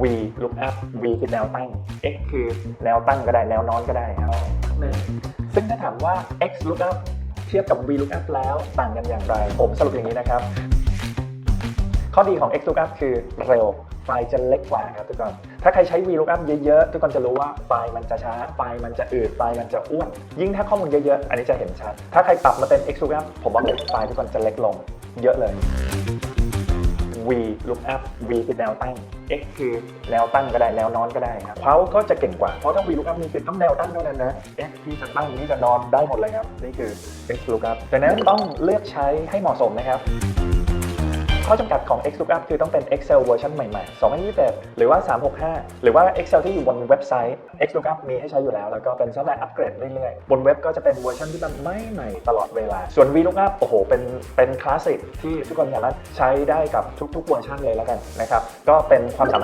v lookup v คือแนวตั้ง x คือแนวตั้งก็ได้ แนวนอนก็ได้ครับหนึ่งซึ่งถ้าถามว่า x lookup เทียบกับ v lookup แล้วต่างกันอย่างไร ผมสรุปอย่างนี้นะครับ ข้อดีของ x lookup คือเร็ว ไฟล์จะเล็กกว่าครับทุกคน ถ้าใครใช้ v lookup เยอะๆ ทุกคนจะรู้ว่าไฟล์มันจะช้า ไฟล์มันจะอืด ไฟล์มันจะอ้วน ยิ่งถ้าข้อมูลเยอะๆ อันนี้จะเห็นชัด ถ้าใครปรับมาเป็น x lookup ผมว่าไฟล์ทุกคนจะเล็กลง เยอะเลย v lookup v คือแนวตั้ง x คือแนวตั้งก็ได้แนวนอนก็ได้ครับเขาก็จะเก่งกว่าเพราะถ้า v lookup นี่คือต้องแนวตั้งเท่านั้นนะ x ที่จะตั้งนี่จะนอนได้หมดเลยครับนี่คือ x lookup ดังนั้นต้องเลือกใช้ให้เหมาะสมนะครับ ข้อจำกัดของ XLOOKUP คือต้องเป็น Excel เวอร์ชันใหม่ๆ 2021 หรือว่า 365 หรือว่า Excel ที่อยู่บนเว็บไซต์ XLOOKUP มีให้ใช้อยู่แล้ว แล้วก็เป็นซอฟต์แวร์อัปเกรดเรื่อยๆ บนเว็บก็จะเป็นเวอร์ชันที่มันไม่ใหม่ตลอดเวลา ส่วน VLOOKUP โอ้โห เป็น เป็นคลาสสิกที่ทุกคนสามารถใช้ได้กับทุกๆเวอร์ชันเลยแล้วกันนะครับ ก็เป็นความสามารถ